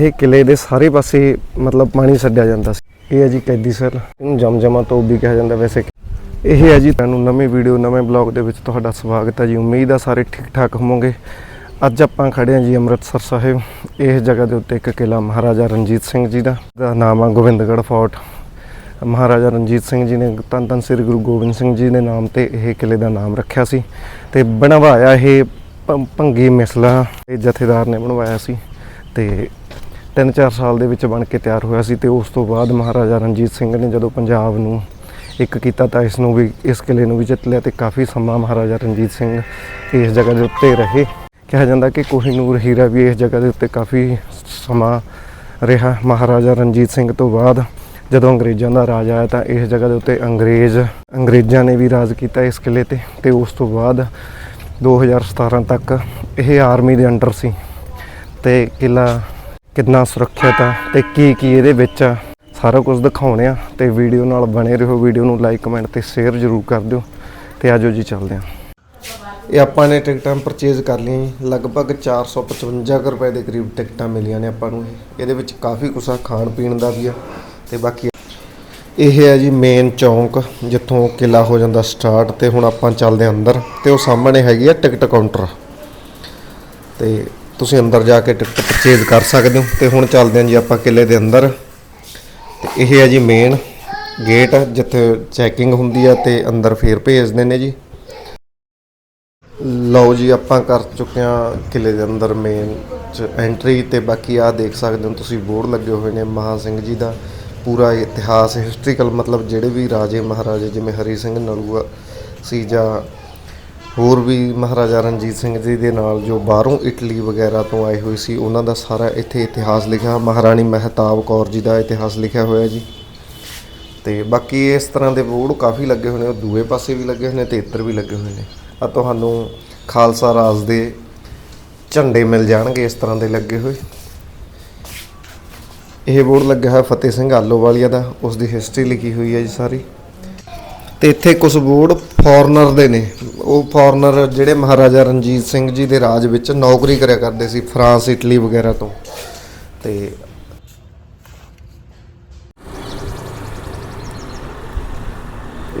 ਇਹ ਕਿਲੇ ਦੇ ਸਾਰੇ ਪਾਸੇ ਮਤਲਬ ਪਾਣੀ ਛੱਡਿਆ ਜਾਂਦਾ ਸੀ। ਇਹ ਹੈ ਜੀ ਕੈਦੀ ਸਰ। ਇਹਨੂੰ ਜਮਜਮਾ ਤੋਂ ਵੀ ਕਿਹਾ ਜਾਂਦਾ ਵੈਸੇ। ਇਹ ਹੈ ਜੀ ਤੁਹਾਨੂੰ ਨਵੀਂ ਵੀਡੀਓ, ਨਵੇਂ ਬਲੌਗ ਦੇ ਵਿੱਚ ਤੁਹਾਡਾ ਸਵਾਗਤ ਹੈ ਜੀ। ਉਮੀਦ ਆ ਸਾਰੇ ਠੀਕ ਠਾਕ ਹੋਵੋਗੇ। ਅੱਜ ਆਪਾਂ ਖੜੇ ਹਾਂ ਜੀ ਅੰਮ੍ਰਿਤਸਰ ਸਾਹਿਬ। ਇਸ ਜਗ੍ਹਾ ਦੇ ਉੱਤੇ ਇੱਕ ਕਿਲਾ, ਮਹਾਰਾਜਾ ਰਣਜੀਤ ਸਿੰਘ ਜੀ ਦਾ। ਦਾ ਨਾਮ ਆ ਗੋਬਿੰਦਗੜ੍ਹ ਫੋਰਟ। ਮਹਾਰਾਜਾ ਰਣਜੀਤ ਸਿੰਘ ਜੀ ਨੇ ਧੰਨ ਧੰਨ ਸ੍ਰੀ ਗੁਰੂ ਗੋਬਿੰਦ ਸਿੰਘ ਜੀ ਦੇ ਨਾਮ ਤੇ ਇਹ ਕਿਲੇ ਦਾ ਨਾਮ ਰੱਖਿਆ ਸੀ ਤੇ ਬਣਵਾਇਆ ਇਹ ਭੰ- ਭੰਗੀ ਮਿਸਲਾ। ਇਹ ਜਥੇਦਾਰ ਨੇ ਬਣਵਾਇਆ ਸੀ ਤੇ 3-4 ਸਾਲ ਦੇ ਵਿੱਚ ਬਣ ਕੇ ਤਿਆਰ ਹੋਇਆ ਸੀ ਤੇ ਉਸ ਤੋਂ ਬਾਅਦ ਮਹਾਰਾਜਾ ਰਣਜੀਤ ਸਿੰਘ ਨੇ ਜਦੋਂ ਪੰਜਾਬ ਨੂੰ ਇੱਕ ਕੀਤਾ ਤਾਂ ਇਸ ਨੂੰ ਵੀ, ਇਸ ਕਿਲੇ ਨੂੰ ਵੀ ਜਿੱਤ ਲਿਆ ਤੇ ਕਾਫੀ ਸਮਾਂ ਮਹਾਰਾਜਾ ਰਣਜੀਤ ਸਿੰਘ ਇਸ ਜਗ੍ਹਾ ਦੇ ਉੱਤੇ ਰਹੇ। ਕਿਹਾ ਜਾਂਦਾ ਕਿ ਕੋਹੀਨੂਰ ਹੀਰਾ ਵੀ ਇਸ ਜਗ੍ਹਾ ਦੇ ਉੱਤੇ ਕਾਫੀ ਸਮਾਂ ਰਿਹਾ। ਮਹਾਰਾਜਾ ਰਣਜੀਤ ਸਿੰਘ ਤੋਂ ਬਾਅਦ ਜਦੋਂ ਅੰਗਰੇਜ਼ਾਂ ਦਾ ਰਾਜ ਆਇਆ ਤਾਂ ਇਸ ਜਗ੍ਹਾ ਦੇ ਉੱਤੇ ਅੰਗਰੇਜ਼, ਅੰਗਰੇਜ਼ਾਂ ਨੇ ਵੀ ਰਾਜ ਕੀਤਾ ਇਸ ਕਿਲੇ ਤੇ ਤੇ ਉਸ ਤੋਂ ਬਾਅਦ 2017 ਤੱਕ ਇਹ ਆਰਮੀ ਦੇ ਅੰਡਰ ਸੀ ਤੇ ਕਿਲਾ ਕਿੰਨਾ ਸੁਰੱਖਿਅਤ ਆ ਤੇ ਕੀ ਕੀ ਇਹਦੇ ਵਿੱਚ ਆ। ਸਾਰਾ ਕੁਝ ਦਿਖਾਉਣੇ ਆ ਤੇ ਵੀਡੀਓ ਨਾਲ ਬਣੇ ਰਹੋ। ਵੀਡੀਓ ਨੂੰ ਲਾਈਕ ਕਮੈਂਟ ਤੇ ਸ਼ੇਅਰ ਜ਼ਰੂਰ ਕਰ ਦਿਓ ਤੇ ਆਜੋ ਜੀ, ਚੱਲਦੇ ਆ। ਇਹ ਆਪਾਂ ਨੇ ਟਿਕਟਾਂ ਪਰਚੇਜ਼ ਕਰ ਲਈਆਂ ਜੀ। ਲਗਭਗ 455 ਕੁ ਰੁਪਏ ਦੇ ਕਰੀਬ ਟਿਕਟਾਂ ਮਿਲੀਆਂ ਨੇ ਆਪਾਂ ਨੂੰ ਇਹਦੇ ਵਿੱਚ ਕਾਫੀ ਕੁਛ ਆ, ਖਾਣ ਪੀਣ ਦਾ ਵੀ ਆ ਤੇ ਬਾਕੀ ਇਹ ਹੈ ਜੀ ਮੇਨ ਚੌਂਕ, ਜਿੱਥੋਂ ਕਿਲਾ ਹੋ ਜਾਂਦਾ ਸਟਾਰਟ ਤੇ ਹੁਣ ਆਪਾਂ ਚੱਲਦੇ ਹਾਂ ਅੰਦਰ ਤੇ ਉਹ ਸਾਹਮਣੇ ਹੈਗੀ ਆ ਟਿਕਟ ਕਾਊਂਟਰ ਤੇ ਤੁਸੀਂ ਅੰਦਰ ਜਾ ਕੇ ਟਿਕਟ ਪਰਚੇਜ਼ ਕਰ ਸਕਦੇ ਹੋ। ਤੇ ਹੁਣ ਚੱਲਦੇ ਹਾਂ ਜੀ ਆਪਾਂ ਕਿਲੇ ਦੇ ਅੰਦਰ। ਤੇ ਇਹ ਹੈ ਜੀ ਮੇਨ ਗੇਟ ਜਿੱਥੇ ਚੈਕਿੰਗ ਹੁੰਦੀ ਆ ਤੇ ਅੰਦਰ ਫੇਰ ਭੇਜਦੇ ਨੇ ਜੀ। ਲਓ ਜੀ, ਆਪਾਂ ਕਰ ਚੁੱਕੇ ਹਾਂ ਕਿਲੇ ਦੇ ਅੰਦਰ ਮੇਨ ਚ ਐਂਟਰੀ ਤੇ ਬਾਕੀ ਆ ਦੇਖ ਸਕਦੇ ਹੋ ਤੁਸੀਂ, ਬੋਰਡ ਲੱਗੇ ਹੋਏ ਨੇ ਮਹਾ ਸਿੰਘ ਜੀ ਦਾ। ਪੂਰਾ ਇਤਿਹਾਸ ਹਿਸਟਰੀਕਲ ਮਤਲਬ ਜਿਹੜੇ ਵੀ ਰਾਜੇ ਮਹਾਰਾਜੇ ਜਿਵੇਂ ਹਰੀ ਸਿੰਘ ਨਲੂਆ ਸੀ ਜਾਂ ਹੋਰ ਵੀ ਮਹਾਰਾਜਾ ਰਣਜੀਤ ਸਿੰਘ ਜੀ ਦੇ ਨਾਲ ਜੋ ਬਾਹਰੋਂ ਇਟਲੀ ਵਗੈਰਾ ਤੋਂ ਆਏ ਹੋਏ ਸੀ, ਉਹਨਾਂ ਦਾ ਸਾਰਾ ਇੱਥੇ ਇਤਿਹਾਸ ਲਿਖਿਆ। ਮਹਾਰਾਣੀ ਮਹਿਤਾਬ ਕੌਰ ਜੀ ਦਾ ਇਤਿਹਾਸ ਲਿਖਿਆ ਹੋਇਆ ਜੀ। ਤੇ ਬਾਕੀ ਇਸ ਤਰ੍ਹਾਂ ਦੇ ਬੋਰਡ ਕਾਫੀ ਲੱਗੇ ਹੋਏ ਨੇ, ਉਹ ਦੂਏ ਪਾਸੇ ਵੀ ਲੱਗੇ ਹੋਏ ਨੇ ਤੇ ਇੱਧਰ ਵੀ ਲੱਗੇ ਹੋਏ ਨੇ। ਆ ਤੁਹਾਨੂੰ ਖਾਲਸਾ ਰਾਜ ਦੇ ਝੰਡੇ ਮਿਲ ਜਾਣਗੇ ਇਸ ਤਰ੍ਹਾਂ ਦੇ ਲੱਗੇ ਹੋਏ। ਇਹ ਬੋਰਡ ਲੱਗਿਆ ਹੋਇਆ ਫਤਿਹ ਸਿੰਘ ਆਲੋਵਾਲੀਆ ਦਾ, ਉਸ ਦੀ ਹਿਸਟਰੀ ਲਿਖੀ ਹੋਈ ਹੈ ਜੀ ਸਾਰੀ। ਤੇ ਇੱਥੇ ਕੁਝ ਬੋਰਡ ਫੋਰਨਰ ਦੇ ਨੇ। ਉਹ ਫੋਰਨਰ ਜਿਹੜੇ ਮਹਾਰਾਜਾ ਰਣਜੀਤ ਸਿੰਘ ਜੀ ਦੇ ਰਾਜ ਵਿੱਚ ਨੌਕਰੀ ਕਰਿਆ ਕਰਦੇ ਸੀ, ਫਰਾਂਸ, ਇਟਲੀ ਵਗੈਰਾ ਤੋਂ। ਤੇ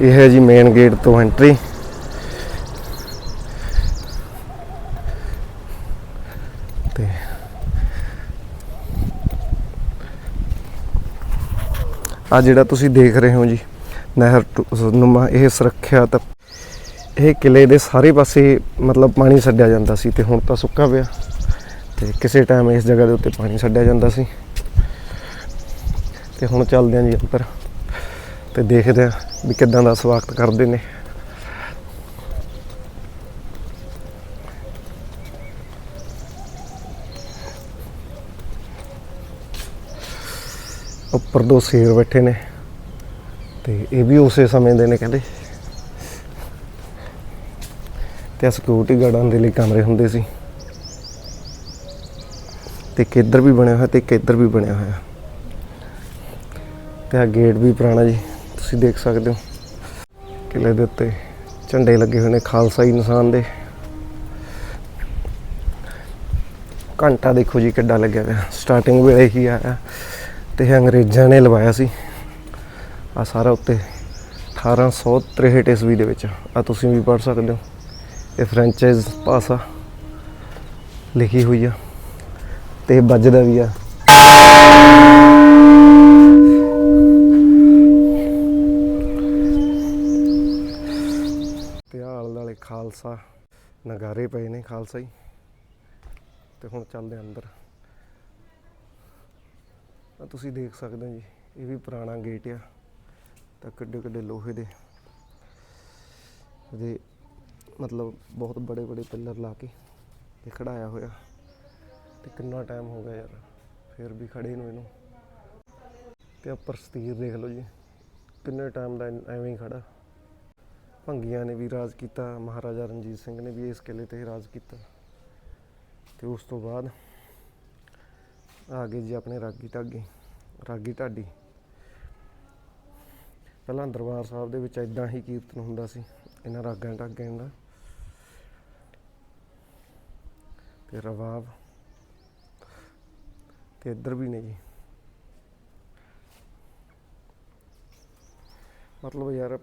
ਇਹ ਹੈ ਜੀ ਮੇਨ ਗੇਟ ਤੋਂ ਐਂਟਰੀ ਤੇ ਆ ਜਿਹੜਾ ਤੁਸੀਂ ਦੇਖ ਰਹੇ ਹੋ ਜੀ ਨਹਿਰ ਟੂ- ਨੁਮਾ ਇਹ ਸੁਰੱਖਿਅਤ ਇਹ ਕਿਲੇ ਦੇ ਸਾਰੇ ਪਾਸੇ ਮਤਲਬ ਪਾਣੀ ਛੱਡਿਆ ਜਾਂਦਾ ਸੀ ਤੇ ਹੁਣ ਤਾਂ ਸੁੱਕਾ ਪਿਆ। ਤੇ ਕਿਸੇ ਟਾਈਮ ਇਸ ਜਗ੍ਹਾ ਦੇ ਉੱਤੇ ਪਾਣੀ ਛੱਡਿਆ ਜਾਂਦਾ ਸੀ। ਤੇ ਹੁਣ ਚੱਲਦੇ ਹਾਂ ਜੀ ਉੱਪਰ ਤੇ ਦੇਖਦੇ ਹਾਂ ਵੀ ਕਿੱਦਾਂ ਦਾ ਸਵਾਗਤ ਕਰਦੇ ਨੇ। ਉੱਪਰ ਦੋ ਸ਼ੇਰ ਬੈਠੇ ਨੇ। ਤੇ ਇਹ ਵੀ ਉਸੇ ਸਮੇਂ ਦੇ ਨੇ ਕਹਿੰਦੇ। ਤੇ ਸਿਕਿਉਰਿਟੀ ਗਾਰਡਾਂ ਦੇ ਲਈ ਕਮਰੇ ਹੁੰਦੇ ਸੀ। ਤੇ ਇੱਕ ਇੱਧਰ ਵੀ ਬਣਿਆ ਹੋਇਆ ਤੇ ਇੱਕ ਇੱਧਰ ਵੀ ਬਣਿਆ ਹੋਇਆ। ਤੇ ਆ ਗੇਟ ਵੀ ਪੁਰਾਣਾ ਜੀ, ਤੁਸੀਂ ਦੇਖ ਸਕਦੇ ਹੋ। ਕਿਲੇ ਦੇ ਉੱਤੇ ਝੰਡੇ ਲੱਗੇ ਹੋਏ ਨੇ ਖਾਲਸਾ ਇਨਸਾਨ ਦੇ। ਘੰਟਾ ਦੇਖੋ ਜੀ ਕਿੱਡਾ ਲੱਗਿਆ ਹੋਇਆ ਸਟਾਰਟਿੰਗ ਵੇਲੇ ਹੀ ਆਇਆ ਤੇ ਇਹ ਅੰਗਰੇਜ਼ਾਂ ਨੇ ਲਵਾਇਆ ਸੀ। ਆ ਸਾਰਾ ਉੱਤੇ 1863 ਈਸਵੀ ਦੇ ਵਿੱਚ। ਆ ਤੁਸੀਂ ਵੀ ਪੜ੍ਹ ਸਕਦੇ ਹੋ। ਇਹ ਫ੍ਰੈਂਚਾਈਜ਼ ਭਾਸ਼ਾ ਲਿਖੀ ਹੋਈ ਆ। ਤੇ ਵੱਜਦਾ ਵੀ ਆ। ਤੇ ਆਲ ਨਾਲੇ ਖਾਲਸਾ ਨਗਾਰੇ ਪਏ ਨੇ ਖਾਲਸਾ ਹੀ ਤੇ ਹੁਣ ਚੱਲਦੇ ਅੰਦਰ। ਆ ਤੁਸੀਂ ਦੇਖ ਸਕਦੇ ਹੋ ਜੀ, ਇਹ ਵੀ ਪੁਰਾਣਾ ਗੇਟ ਆ। ਤਾਂ ਕਿੱਡੇ ਕਿੱਡੇ ਲੋਹੇ ਦੇ ਇਹਦੇ ਮਤਲਬ ਬਹੁਤ ਬੜੇ ਬੜੇ ਪਿੱਲਰ ਲਾ ਕੇ ਤੇ ਖੜਾਇਆ ਹੋਇਆ। ਤੇ ਕਿੰਨਾ ਟਾਈਮ ਹੋ ਗਿਆ ਯਾਰ, ਫਿਰ ਵੀ ਖੜੇ ਨੂੰ ਇਹਨੂੰ। ਤੇ ਉੱਪਰ ਸਤੀਰ ਦੇਖ ਲਓ ਜੀ, ਕਿੰਨੇ ਟਾਈਮ ਦਾ ਐਵੇਂ ਹੀ ਖੜਾ। ਭੰਗੀਆਂ ਨੇ ਵੀ ਰਾਜ ਕੀਤਾ, ਮਹਾਰਾਜਾ ਰਣਜੀਤ ਸਿੰਘ ਨੇ ਵੀ ਇਸ ਕਿਲੇ ਤੇ ਰਾਜ ਕੀਤਾ। ਤੇ ਉਸ ਤੋਂ ਬਾਅਦ ਆ ਗਏ ਜੀ ਆਪਣੇ ਰਾਗੀ ਢਾਗੀ ਰਾਗੀ ਢਾਡੀ। ਪਹਿਲਾਂ ਦਰਬਾਰ ਸਾਹਿਬ ਦੇ ਵਿੱਚ ਇਦਾਂ ਹੀ ਕੀਰਤਨ ਹੁੰਦਾ ਸੀ, ਇਹਨਾਂ ਰਾਗਾਂ ਢਾਗਿਆਂ ਦਾ। ਤੇ ਰਵਾਬ ਤੇ ਇੱਧਰ ਵੀ ਨੇ ਜੀ। ਮਤਲਬ ਯਾਰ,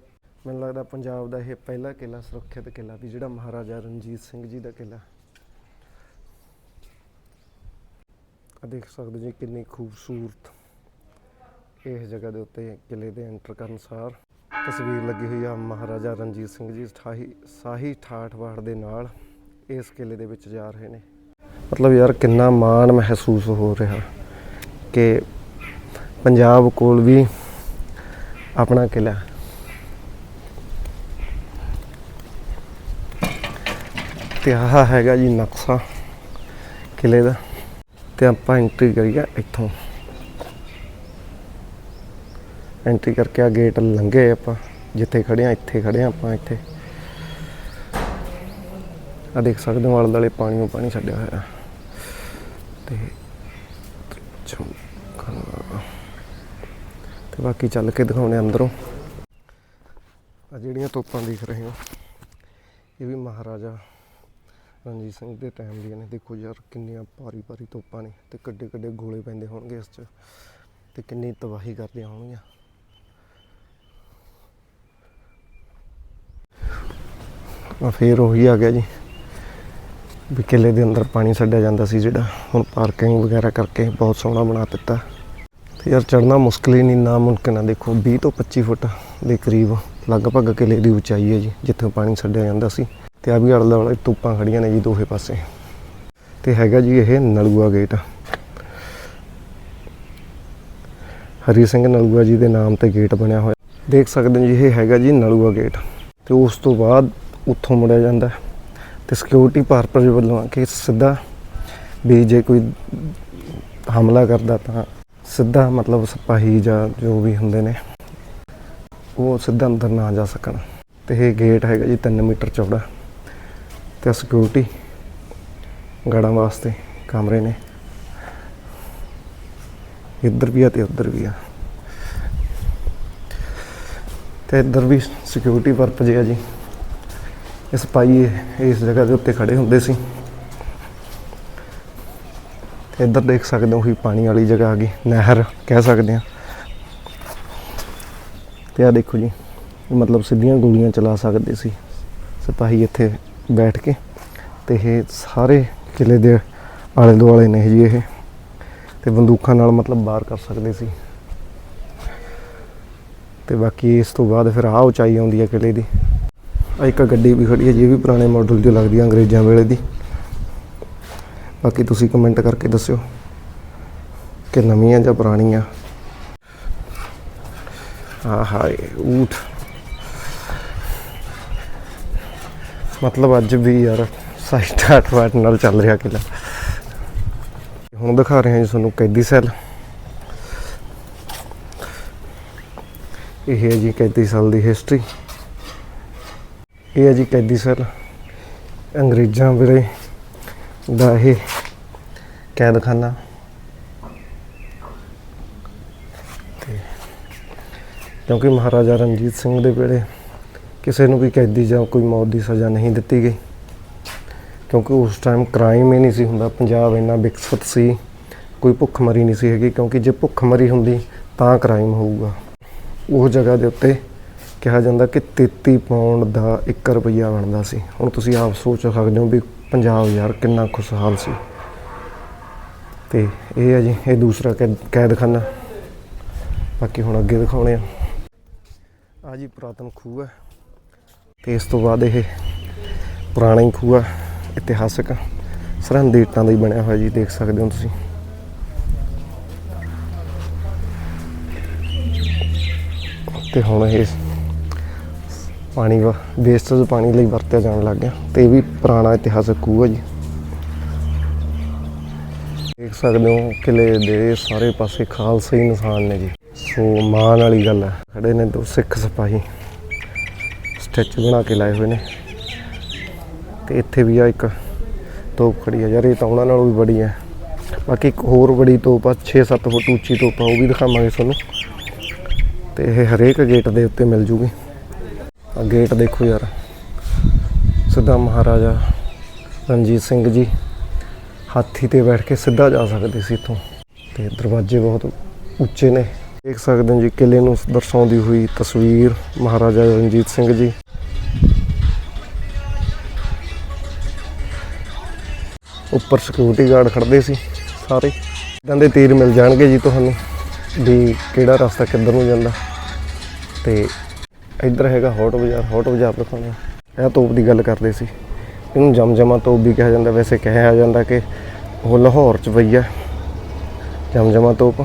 ਮੈਨੂੰ ਲੱਗਦਾ ਪੰਜਾਬ ਦਾ ਇਹ ਪਹਿਲਾ ਕਿਲਾ ਸੁਰੱਖਿਅਤ ਕਿਲਾ ਵੀ ਜਿਹੜਾ ਮਹਾਰਾਜਾ ਰਣਜੀਤ ਸਿੰਘ ਜੀ ਦਾ ਕਿਲਾ ਆ ਦੇਖ ਸਕਦੇ ਜੀ ਕਿੰਨੀ ਖੂਬਸੂਰਤ ਇਸ ਜਗ੍ਹਾ ਦੇ ਉੱਤੇ ਕਿਲੇ ਦੇ ਐਂਟਰ ਕਰਨ ਸਾਰ ਤਸਵੀਰ ਲੱਗੀ ਹੋਈ ਆ ਮਹਾਰਾਜਾ ਰਣਜੀਤ ਸਿੰਘ ਜੀ ਠਾਹੀ ਸਾਹੀ ਠਾਠਵਾੜ ਦੇ ਨਾਲ ਇਸ ਕਿਲੇ ਦੇ ਵਿੱਚ ਜਾ ਰਹੇ ਨੇ। ਮਤਲਬ ਯਾਰ ਕਿੰਨਾ ਮਾਣ ਮਹਿਸੂਸ ਹੋ ਰਿਹਾ ਕਿ ਪੰਜਾਬ ਕੋਲ ਵੀ ਆਪਣਾ ਕਿਲਾ ਤੇ ਆਹ ਹੈਗਾ ਜੀ ਨਕਸ਼ਾ ਕਿਲੇ ਦਾ ਤੇ ਆਪਾਂ ਐਂਟਰੀ ਕਰੀਏ ਇੱਥੋਂ। ਐਂਟਰੀ ਕਰਕੇ ਆ ਗੇਟ ਲੰਘੇ ਆਪਾਂ, ਜਿੱਥੇ ਖੜੇ ਆ ਇੱਥੇ ਖੜੇ ਆ ਆਪਾਂ ਇੱਥੇ। ਆ ਦੇਖ ਸਕਦੇ ਹੋ, ਆਲੇ ਦੁਆਲੇ ਪਾਣੀ ਓ ਪਾਣੀ ਛੱਡਿਆ ਹੋਇਆ ਤੇ ਤੇ ਬਾਕੀ ਚੱਲ ਕੇ ਦਿਖਾਉਣੇ ਅੰਦਰੋਂ। ਆ ਜਿਹੜੀਆਂ ਤੋਪਾਂ ਦਿਖ ਰਹੇ ਹੋ, ਇਹ ਵੀ ਮਹਾਰਾਜਾ ਰਣਜੀਤ ਸਿੰਘ ਦੇ ਟਾਈਮ ਦੀਆਂ ਨੇ। ਦੇਖੋ ਯਾਰ, ਕਿੰਨੀਆਂ ਭਾਰੀ ਭਾਰੀ ਤੋਪਾਂ ਨੇ ਤੇ ਕੱਡੇ ਕੱਡੇ ਗੋਲੇ ਪੈਂਦੇ ਹੋਣਗੇ ਇਸ 'ਚ ਤੇ ਕਿੰਨੀ ਤਬਾਹੀ ਕਰਦੀਆਂ ਹੋਣਗੀਆਂ। ਆ ਫੇਰ ਉਹੀ ਆ ਗਿਆ ਜੀ। ਵੀ ਕਿਲੇ ਦੇ ਅੰਦਰ ਪਾਣੀ ਛੱਡਿਆ ਜਾਂਦਾ ਸੀ ਜਿਹੜਾ। ਹੁਣ ਪਾਰਕਿੰਗ ਵਗੈਰਾ ਕਰਕੇ ਬਹੁਤ ਸੋਹਣਾ ਬਣਾ ਦਿੱਤਾ। ਤੇ ਯਾਰ ਚੜਨਾ ਮੁਸ਼ਕਿਲ ਹੀ ਨਹੀਂ, ਨਾ ਮੁਮਕਿਨ ਆ। ਦੇਖੋ 20 ਤੋਂ 25 ਫੁੱਟ ਦੇ ਕਰੀਬ ਲਗਭਗ ਕਿਲੇ ਦੀ ਉਚਾਈ ਹੈ ਜੀ, ਜਿੱਥੇ ਪਾਣੀ ਛੱਡਿਆ ਜਾਂਦਾ ਸੀ। ਤੇ ਆ ਵੀ ਆਲੇ ਦੁਆਲੇ ਤੋਪਾਂ ਖੜੀਆਂ ਨੇ ਜੀ ਦੋਹੇ ਪਾਸੇ। ਤੇ ਹੈਗਾ ਜੀ ਇਹ ਨਲੂਆ ਗੇਟ। ਹਰੀ ਸਿੰਘ ਨਲੂਆ ਜੀ ਦੇ ਨਾਮ ਤੇ ਗੇਟ ਬਣਿਆ ਹੋਇਆ। ਦੇਖ ਸਕਦੇ ਹੋ ਜੀ, ਇਹ ਹੈਗਾ ਜੀ ਨਲੂਆ ਗੇਟ। ਤੇ ਉਸ ਤੋਂ ਬਾਅਦ ਉੱਥੋਂ ਮੁੜਿਆ ਜਾਂਦਾ ਹੈ। ਤੇ ਸਿਕਿਉਰਿਟੀ ਪਰਪਸ ਵੱਲੋਂ ਕਿ ਸਿੱਧਾ ਵੀ ਜੇ ਕੋਈ ਹਮਲਾ ਕਰਦਾ ਤਾਂ ਸਿੱਧਾ ਮਤਲਬ ਸਿਪਾਹੀ ਜਾਂ ਜੋ ਵੀ ਹੁੰਦੇ ਨੇ, ਉਹ ਸਿੱਧਾ ਅੰਦਰ ਨਾ ਜਾ ਸਕਣ। ਤੇ ਇਹ ਗੇਟ ਹੈਗਾ ਜੀ 3 ਮੀਟਰ ਚੌੜਾ। ਤੇ ਸਿਕਿਉਰਿਟੀ ਗਾਰਡਾਂ ਵਾਸਤੇ ਕਮਰੇ ਨੇ। ਇੱਧਰ ਵੀ ਆ ਤੇ ਉੱਧਰ ਵੀ ਆ। ਤੇ ਇੱਧਰ ਵੀ ਸਿਕਿਉਰਿਟੀ ਪਰਪਸ ਹੈ ਜੀ। ਇਸ ਪਾਈ ਇਸ ਜਗ੍ਹਾ ਦੇ ਉੱਤੇ ਖੜੇ ਹੁੰਦੇ ਸੀ। ਤੇ ਇੱਧਰ ਦੇਖ ਸਕਦੇ ਹੋ ਹੀ ਪਾਣੀ ਵਾਲੀ ਜਗ੍ਹਾ ਆ ਗਈ ਨਹਿਰ ਕਹਿ ਸਕਦੇ ਆ ਤੇ ਆ ਦੇਖੋ ਜੀ ਮਤਲਬ ਸਿੱਧੀਆਂ ਗੋਲੀਆਂ ਚਲਾ ਸਕਦੇ ਸੀ। ਸਿਪਾਹੀ ਇੱਥੇ ਬੈਠ ਕੇ ਤੇ ਇਹ ਸਾਰੇ ਕਿਲੇ ਦੇ ਆਲੇ ਦੁਆਲੇ ਨੇ ਜੀ ਇਹ। ਤੇ ਬੰਦੂਕਾਂ ਨਾਲ ਮਤਲਬ ਬਾਹਰ ਕਰ ਸਕਦੇ ਸੀ। ਤੇ ਬਾਕੀ ਇਸ ਤੋਂ ਬਾਅਦ ਫਿਰ ਆਹ ਉਚਾਈ ਆਉਂਦੀ ਹੈ ਕਿਲੇ ਦੀ। ਆ ਇੱਕ ਗੱਡੀ ਵੀ ਖੜੀ ਹੈ, ਜੀ ਇਹ ਵੀ ਪੁਰਾਣੇ ਮਾਡਲ ਦੀ ਲੱਗਦੀ ਹੈ ਅੰਗਰੇਜ਼ਾਂ ਵੇਲੇ ਦੀ। ਬਾਕੀ ਤੁਸੀਂ ਕਮੈਂਟ ਕਰਕੇ ਦੱਸਿਓ ਕਿ ਨਵੀਆਂ ਜਾਂ ਪੁਰਾਣੀਆਂ। ਆ ਹਾਏ, ਊਠ। ਮਤਲਬ ਅੱਜ ਵੀ ਯਾਰ ਸਾਈਟ ਆਟਵਾਟ ਨਾਲ ਚੱਲ ਰਿਹਾ ਕਿਲਾ। ਹੁਣ ਦਿਖਾ ਰਹੇ ਹਾਂ ਜੀ ਤੁਹਾਨੂੰ ਕੈਦੀ ਸੈੱਲ ਇਹ ਹੈ ਜੀ ਕੈਦੀ ਸੈੱਲ ਦੀ ਹਿਸਟਰੀ ਇਹ ਹੈ ਜੀ ਕੈਦੀ ਸਰ, ਅੰਗਰੇਜ਼ਾਂ ਵੇਲੇ ਦਾ ਇਹ ਕੈਦਖਾਨਾ। ਤੇ ਕਿਉਂਕਿ ਮਹਾਰਾਜਾ ਰਣਜੀਤ ਸਿੰਘ ਦੇ ਵੇਲੇ ਕਿਸੇ ਨੂੰ ਵੀ ਕੈਦੀ ਜਾਂ ਕੋਈ ਮੌਤ ਦੀ ਸਜ਼ਾ ਨਹੀਂ ਦਿੱਤੀ ਗਈ। ਕਿਉਂਕਿ ਉਸ ਟਾਈਮ ਕ੍ਰਾਈਮ ਹੀ ਨਹੀਂ ਸੀ ਹੁੰਦਾ, ਪੰਜਾਬ ਇੰਨਾ ਵਿਕਸਿਤ ਸੀ, ਕੋਈ ਭੁੱਖਮਰੀ ਨਹੀਂ ਸੀ ਹੈਗੀ, ਕਿਉਂਕਿ ਜੇ ਭੁੱਖਮਰੀ ਹੁੰਦੀ ਤਾਂ ਕ੍ਰਾਈਮ ਹੋਊਗਾ। ਉਹ ਜਗ੍ਹਾ ਦੇ ਉੱਤੇ ਕਿਹਾ ਜਾਂਦਾ ਕਿ 33 ਪਾਉਂਡ ਦਾ 1 ਰੁਪਈਆ ਬਣਦਾ ਸੀ। ਹੁਣ ਤੁਸੀਂ ਆਪ ਸੋਚ ਸਕਦੇ ਹੋ ਵੀ ਪੰਜਾਬ ਯਾਰ ਕਿੰਨਾ ਖੁਸ਼ਹਾਲ ਸੀ। ਤੇ ਇਹ ਹੈ ਜੀ, ਇਹ ਦੂਸਰਾ ਕੈਦ- ਕੈਦਖਾਨਾ। ਬਾਕੀ ਹੁਣ ਅੱਗੇ ਦਿਖਾਉਣੇ ਆ। ਆ ਜੀ ਪੁਰਾਤਨ ਖੂਹ ਹੈ। ਤੇ ਇਸ ਤੋਂ ਬਾਅਦ ਇਹ ਪੁਰਾਣਾ ਹੀ ਖੂਹ ਹੈ ਇਤਿਹਾਸਕ। ਸਰਹੰਦੀ ਇੱਟਾਂ ਦਾ ਹੀ ਬਣਿਆ ਹੋਇਆ ਜੀ, ਦੇਖ ਸਕਦੇ ਹੋ ਤੁਸੀਂ। ਤੇ ਹੁਣ ਇਹ ਪਾਣੀ ਵਾ ਵੇਸਟੇਜ ਪਾਣੀ ਲਈ ਵਰਤਿਆ ਜਾਣ ਲੱਗ ਗਿਆ। ਤੇ ਇਹ ਵੀ ਪੁਰਾਣਾ ਇਤਿਹਾਸਕ ਖੂਹ ਹੈ ਜੀ। ਦੇਖ ਸਕਦੇ ਹੋ ਕਿਲੇ ਦੇ ਸਾਰੇ ਪਾਸੇ ਖਾਲਸੇ ਇਨਸਾਨ ਨੇ ਜੀ। ਸੋ ਮਾਣ ਵਾਲੀ ਗੱਲ ਹੈ, ਖੜੇ ਨੇ ਦੋ ਸਿੱਖ ਸਿਪਾਹੀ। ਸਟੈਚੂ ਬਣਾ ਕੇ ਲਾਏ ਹੋਏ ਨੇ। ਤੇ ਇੱਥੇ ਵੀ ਆ ਇੱਕ ਤੋਪ ਖੜੀ ਆ ਯਾਰ ਇਹ ਤਾਂ ਉਹਨਾਂ ਨਾਲੋਂ ਵੀ ਬੜੀ ਹੈ। ਬਾਕੀ ਇੱਕ ਹੋਰ ਬੜੀ ਤੋਪ ਆ 6-7 ਫੁੱਟ ਉੱਚੀ ਤੋਪ ਆ, ਉਹ ਵੀ ਦਿਖਾਵਾਂਗੇ ਤੁਹਾਨੂੰ। ਤੇ ਇਹ ਹਰੇਕ ਗੇਟ ਦੇ ਉੱਤੇ ਮਿਲ ਜੂਗੀ। ਆ ਗੇਟ ਦੇਖੋ ਯਾਰ। ਸਿੱਧਾ ਮਹਾਰਾਜਾ ਰਣਜੀਤ ਸਿੰਘ ਜੀ ਹਾਥੀ ਤੇ ਬੈਠ ਕੇ ਸਿੱਧਾ ਜਾ ਸਕਦੇ ਸੀ ਇੱਥੋਂ। ਤੇ ਦਰਵਾਜ਼ੇ ਬਹੁਤ ਉੱਚੇ ਨੇ। ਦੇਖ ਸਕਦੇ ਹੋ ਜੀ ਕਿਲੇ ਨੂੰ ਦਰਸਾਉਂਦੀ ਹੋਈ ਤਸਵੀਰ ਮਹਾਰਾਜਾ ਰਣਜੀਤ ਸਿੰਘ ਜੀ। ਉੱਪਰ ਸਿਕਿਉਰਿਟੀ ਗਾਰਡ ਖੜਦੇ ਸੀ ਸਾਰੇ। ਇਦਾਂ ਦੇ ਤੀਰ ਮਿਲ ਜਾਣਗੇ ਜੀ ਤੁਹਾਨੂੰ ਵੀ ਕਿਹੜਾ ਰਸਤਾ ਕਿੱਧਰ ਨੂੰ ਜਾਂਦਾ। ਤੇ ਇੱਧਰ ਹੈਗਾ ਹੌਟ ਬਾਜ਼ਾਰ ਹੌਟ ਬਾਜ਼ਾਰ ਦਿਖਾਉਣਾ ਇਹ ਤੋਪ ਦੀ ਗੱਲ ਕਰਦੇ ਸੀ। ਇਹਨੂੰ ਜਮਜਮਾ ਤੋਪ ਵੀ ਕਿਹਾ ਜਾਂਦਾ। ਵੈਸੇ ਕਿਹਾ ਜਾਂਦਾ ਕਿ ਉਹ ਲਾਹੌਰ ਚ ਪਈ ਆ। ਜਮਜਮਾ ਤੋਪ।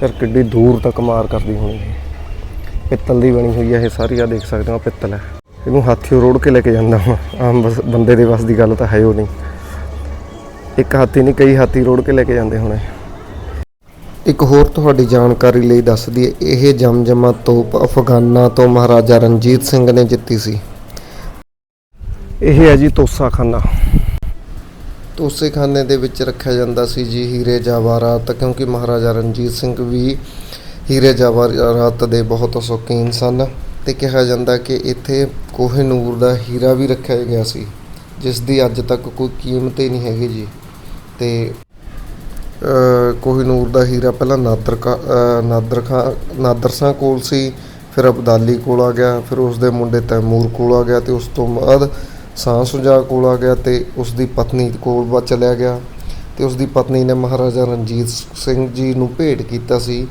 ਫਿਰ ਕਿੱਡੀ ਦੂਰ ਤੱਕ ਮਾਰ ਕਰਦੀ ਹੋਣੀ ਇਹ। ਪਿੱਤਲ ਦੀ ਬਣੀ ਹੋਈ ਹੈ ਇਹ ਸਾਰੀ ਆ ਦੇਖ ਸਕਦੇ ਹੋ ਪਿੱਤਲ ਹੈ ਇਹਨੂੰ ਹਾਥੀ ਰੋੜ ਕੇ ਲੈ ਕੇ ਜਾਂਦਾ ਹੁਣ ਆਮ ਬਸ ਬੰਦੇ ਦੇ ਵੱਸ ਦੀ ਗੱਲ ਤਾਂ ਹੈ ਉਹ ਨਹੀਂ। ਇੱਕ ਹਾਥੀ ਨਹੀਂ, ਕਈ ਹਾਥੀ ਰੋੜ ਕੇ ਲੈ ਕੇ ਜਾਂਦੇ ਹੋਣੇ। ਇੱਕ ਹੋਰ ਤੁਹਾਡੀ ਜਾਣਕਾਰੀ ਲਈ ਦੱਸ ਦਈਏ ਇਹ ਜਮਜਮਾ ਤੋਪ ਅਫਗਾਨਾਂ ਤੋਂ ਮਹਾਰਾਜਾ ਰਣਜੀਤ ਸਿੰਘ ਨੇ ਜਿੱਤੀ ਸੀ। ਇਹ ਹੈ ਜੀ ਤੋਸਾਖਾਨਾ। ਤੋਸੇਖਾਨੇ ਦੇ ਵਿੱਚ ਰੱਖਿਆ ਜਾਂਦਾ ਸੀ ਜੀ ਹੀਰੇ ਜਵਾਹਰਾਤ ਕਿਉਂਕਿ ਮਹਾਰਾਜਾ ਰਣਜੀਤ ਸਿੰਘ ਵੀ ਹੀਰੇ ਜਵਾਹਰਾਤ ਦੇ ਬਹੁਤ ਸ਼ੌਕੀਨ ਸਨ ਤੇ ਕਿਹਾ ਜਾਂਦਾ ਕਿ ਇੱਥੇ ਕੋਹਿਨੂਰ ਦਾ ਹੀਰਾ ਵੀ ਰੱਖਿਆ ਗਿਆ ਸੀ ਜਿਸ ਦੀ ਅੱਜ ਤੱਕ ਕੋਈ ਕੀਮਤ ਹੀ ਨਹੀਂ ਹੈਗੀ ਜੀ। ਤੇ ਕੋਹੀਨੂਰ ਦਾ ਹੀਰਾ ਪਹਿਲਾਂ ਨਾਦਰ ਨਾਦਰ ਖਾਂ ਨਾਦਰ ਸ਼ਾਹ ਕੋਲ ਸੀ, ਫਿਰ ਅਬਦਾਲੀ ਕੋਲ ਆ ਗਿਆ, ਫਿਰ ਉਸ ਦੇ ਮੁੰਡੇ ਤੈਮੂਰ ਕੋਲ ਆ ਗਿਆ ਤੇ ਉਸ ਤੋਂ ਬਾਅਦ ਸ਼ਾਹ ਸੁਜਾ ਕੋਲ ਆ ਗਿਆ ਤੇ ਉਸ ਦੀ ਪਤਨੀ ਕੋਲ ਵਾ ਚਲਿਆ ਗਿਆ ਤੇ ਉਸ ਦੀ ਪਤਨੀ ਨੇ ਮਹਾਰਾਜਾ ਰਣਜੀਤ ਸਿੰਘ ਜੀ ਨੂੰ ਭੇਟ ਕੀਤਾ ਸੀ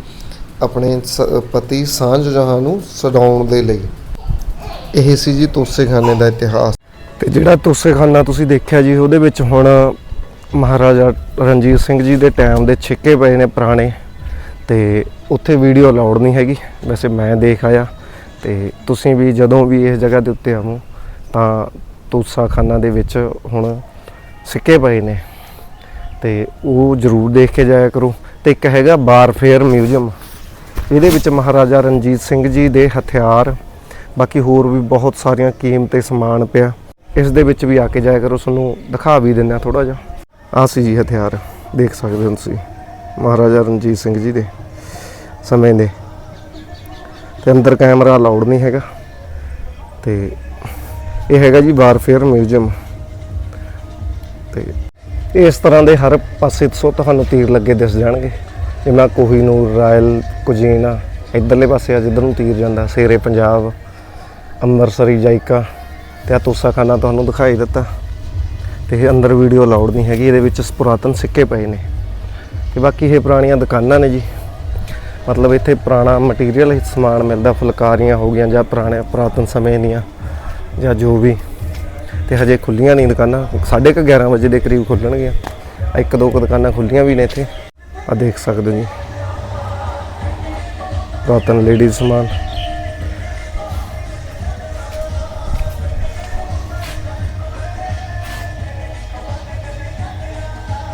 ਆਪਣੇ ਸ- ਪਤੀ ਸਾਂਝ ਜਹਾਂ ਨੂੰ ਸਡਾਉਣ ਦੇ ਲਈ। ਇਹ ਸੀ ਜੀ ਤੋਸੇਖਾਨੇ ਦਾ ਇਤਿਹਾਸ। ਤੇ ਜਿਹੜਾ ਤੋਸੇਖਾਨਾ ਤੁਸੀਂ ਦੇਖਿਆ ਜੀ, ਉਹਦੇ ਵਿੱਚ ਹੁਣ ਮਹਾਰਾਜਾ ਰਣਜੀਤ ਸਿੰਘ ਜੀ ਦੇ ਟਾਈਮ ਦੇ ਛਿੱਕੇ ਪਏ ਨੇ ਪੁਰਾਣੇ, ਤੇ ਉੱਥੇ ਵੀਡੀਓ ਅਲਾਉਡ ਨਹੀਂ ਹੈਗੀ। ਵੈਸੇ ਮੈਂ ਦੇਖ ਆਇਆ, ਤੇ ਤੁਸੀਂ ਵੀ ਜਦੋਂ ਵੀ ਇਸ ਜਗ੍ਹਾ ਦੇ ਉੱਤੇ ਆਵੋ, ਤਾਂ ਤੋਸਾ ਖਾਨਾ ਦੇ ਵਿੱਚ ਹੁਣ ਸਿੱਕੇ ਪਏ ਨੇ। ਤੇ ਉਹ ਜ਼ਰੂਰ ਦੇਖ ਕੇ ਜਾਇਆ ਕਰੋ। ਤੇ ਇੱਕ ਹੈਗਾ ਬਾਰਫੇਅਰ ਮਿਊਜ਼ੀਅਮ ਇਹਦੇ ਵਿੱਚ ਮਹਾਰਾਜਾ ਰਣਜੀਤ ਸਿੰਘ ਜੀ ਦੇ ਹਥਿਆਰ, ਬਾਕੀ ਹੋਰ ਵੀ ਬਹੁਤ ਸਾਰੀਆਂ ਕੀਮਤੀ ਸਮਾਨ ਪਿਆ। ਇਸ ਦੇ ਵਿੱਚ ਵੀ ਆ ਕੇ ਜਾਇਆ ਕਰੋ, ਤੁਹਾਨੂੰ ਦਿਖਾ ਵੀ ਦਿੰਦੇ ਆ ਥੋੜਾ ਜਿਹਾ। ਆਹ ਸੀ ਜੀ ਹਥਿਆਰ, ਦੇਖ ਸਕਦੇ ਹੋ ਤੁਸੀਂ, ਮਹਾਰਾਜਾ ਰਣਜੀਤ ਸਿੰਘ ਜੀ ਦੇ ਸਮੇਂ ਦੇ। ਤੇ ਅੰਦਰ ਕੈਮਰਾ ਅਲਾਉਡ ਨਹੀਂ ਹੈਗਾ। ਤੇ ਇਹ ਹੈਗਾ ਜੀ ਵਾਰਫੇਅਰ ਮਿਊਜ਼ੀਅਮ। ਤੇ ਇਸ ਤਰ੍ਹਾਂ ਦੇ ਹਰ ਪਾਸੇ ਤੋਂ ਤੁਹਾਨੂੰ ਤੀਰ ਲੱਗੇ ਦਿਸ ਜਾਣਗੇ। ਜਿਵੇਂ ਕੋਹੀਨੂਰ ਰਾਇਲ ਕੁਜੀਨਾ, ਇਧਰਲੇ ਪਾਸੇ ਆ, ਜਿੱਧਰ ਨੂੰ ਤੀਰ ਜਾਂਦਾ, ਸ਼ੇਰੇ ਪੰਜਾਬ, ਅੰਮ੍ਰਿਤਸਰੀ, ਜਾਇਕਾ ਤੇ ਆ ਤੋਸਾਖਾਨਾ ਤੁਹਾਨੂੰ ਦਿਖਾਈ ਦਿੱਤਾ। ਤੇ ਇਹ ਅੰਦਰ ਵੀਡੀਓ ਅਲਾਉਡ ਨਹੀਂ ਹੈਗੀ, ਇਹਦੇ ਵਿੱਚ ਪੁਰਾਤਨ ਸਿੱਕੇ ਪਏ ਨੇ। ਤੇ ਬਾਕੀ ਇਹ ਪੁਰਾਣੀਆਂ ਦੁਕਾਨਾਂ ਨੇ ਜੀ। ਮਤਲਬ ਇੱਥੇ ਪੁਰਾਣਾ ਮਟੀਰੀਅਲ ਸਮਾਨ ਮਿਲਦਾ, ਫੁਲਕਾਰੀਆਂ ਹੋ ਗਈਆਂ ਜਾਂ ਪੁਰਾਣੇ, ਪੁਰਾਤਨ ਸਮੇਂ ਦੀਆਂ ਜਾਂ ਜੋ ਵੀ। ਤੇ ਹਜੇ ਖੁੱਲੀਆਂ ਨਹੀਂ ਦੁਕਾਨਾਂ। 11:30 ਵਜੇ ਦੇ ਕਰੀਬ ਖੁੱਲਣਗੀਆਂ। ਇੱਕ ਦੋ ਕੁ ਦੁਕਾਨਾਂ ਖੁੱਲੀਆਂ ਵੀ ਨੇ ਇੱਥੇ। ਆ ਦੇਖ ਸਕਦੇ ਹੋ ਜੀ। ਪੁਰਾਤਨ ਲੇਡੀਜ਼ ਸਮਾਨ।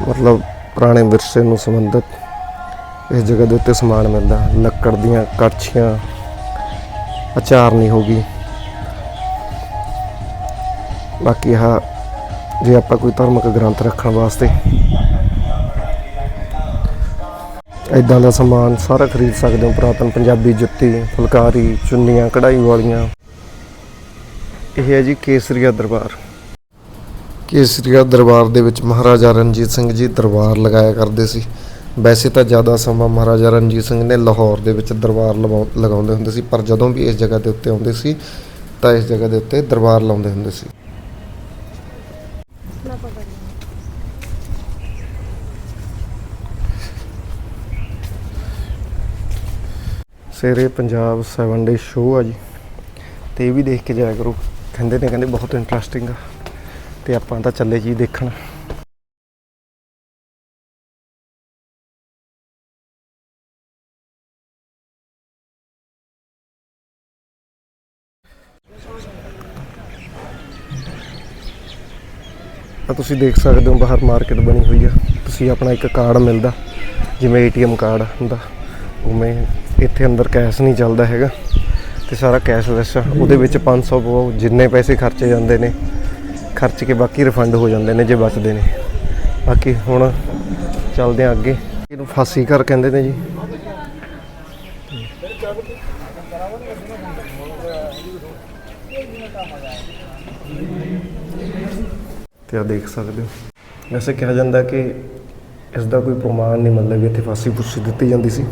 ਮਤਲਬ ਪੁਰਾਣੇ ਵਿਰਸੇ ਨੂੰ ਸੰਬੰਧਿਤ ਇਸ ਜਗ੍ਹਾ ਦੇ ਉੱਤੇ ਸਮਾਨ ਮਿਲਦਾ, ਲੱਕੜ ਦੀਆਂ ਕੜਛੀਆਂ ਅਚਾਰਨੀ ਹੋ ਗਈ। ਬਾਕੀ ਆਹ, ਜੇ ਆਪਾਂ ਕੋਈ ਧਾਰਮਿਕ ਗ੍ਰੰਥ ਰੱਖਣ ਵਾਸਤੇ ਇਦਾਂ ਦਾ ਸਮਾਨ ਸਾਰਾ ਖਰੀਦ ਸਕਦੇ ਹੋ, ਪੁਰਾਤਨ ਪੰਜਾਬੀ ਜੁੱਤੀ, ਫੁਲਕਾਰੀ, ਚੁੰਨੀਆਂ, ਕਢਾਈ ਵਾਲੀਆਂ। ਇਹ ਹੈ ਜੀ ਕੇਸਰੀਆ ਦਰਬਾਰ। ਕੇਸਰੀਆ ਦਰਬਾਰ ਦੇ ਵਿੱਚ ਮਹਾਰਾਜਾ ਰਣਜੀਤ ਸਿੰਘ ਜੀ ਦਰਬਾਰ ਲਗਾਇਆ ਕਰਦੇ ਸੀ। ਵੈਸੇ ਤਾਂ ਜ਼ਿਆਦਾ ਸਮਾਂ ਮਹਾਰਾਜਾ ਰਣਜੀਤ ਸਿੰਘ ਨੇ ਲਾਹੌਰ ਦੇ ਵਿੱਚ ਦਰਬਾਰ ਲਵਾਉ- ਲਗਾਉਂਦੇ ਹੁੰਦੇ ਸੀ, ਪਰ ਜਦੋਂ ਵੀ ਇਸ ਜਗ੍ਹਾ ਦੇ ਉੱਤੇ ਆਉਂਦੇ ਸੀ, ਤਾਂ ਇਸ ਜਗ੍ਹਾ ਦੇ ਉੱਤੇ ਦਰਬਾਰ ਲਾਉਂਦੇ ਹੁੰਦੇ ਸੀ। ਸੇਰੇ ਪੰਜਾਬ 7 ਡੇ ਸ਼ੋਅ ਆ ਜੀ, ਤੇ ਇਹ ਵੀ ਦੇਖ ਕੇ ਜਾਇਆ ਕਰੋ। ਕਹਿੰਦੇ ਨੇ, ਕਹਿੰਦੇ ਬਹੁਤ ਇੰਟਰਸਟਿੰਗ ਆ। ਤੇ ਆਪਾਂ ਤਾਂ ਚੱਲੇ ਜੀ ਦੇਖਣ। ਆ ਤੁਸੀਂ ਦੇਖ ਸਕਦੇ ਹੋ ਬਾਹਰ ਮਾਰਕੀਟ ਬਣੀ ਹੋਈ ਆ। ਤੁਸੀਂ ਆਪਣਾ ਇੱਕ ਕਾਰਡ ਮਿਲਦਾ, ਜਿਵੇਂ ਏਟੀਐਮ ਕਾਰਡ ਹੁੰਦਾ, ਉਵੇਂ ਇੱਥੇ ਅੰਦਰ ਕੈਸ਼ ਨਹੀਂ ਚੱਲਦਾ ਹੈਗਾ। ਤੇ ਸਾਰਾ ਕੈਸ਼ਲੈਸ ਆ। ਉਹਦੇ ਵਿੱਚ 500 ਪਾਓ ਜਿੰਨੇ ਪੈਸੇ ਖਰਚੇ ਜਾਂਦੇ ਨੇ ਖਰਚ ਕੇ ਬਾਕੀ ਰਿਫੰਡ ਹੋ ਜਾਂਦੇ ਨੇ ਜੇ ਬਚਦੇ ਨੇ। ਬਾਕੀ ਹੁਣ ਚੱਲਦੇ ਆ ਅੱਗੇ। ਇਹਨੂੰ ਫਾਸੀ ਘਰ ਕਹਿੰਦੇ ਨੇ ਜੀ। ਤੇ ਆ ਦੇਖ ਸਕਦੇ ਹੋ। ਵੈਸੇ ਕਿਹਾ ਜਾਂਦਾ ਕਿ ਇਸ ਦਾ ਕੋਈ ਪ੍ਰਮਾਣ ਨਹੀਂ ਮਤਲਬ ਵੀ ਇੱਥੇ ਫਾਸੀ ਫੁੱਸੀ ਦਿੱਤੀ ਜਾਂਦੀ ਸੀ।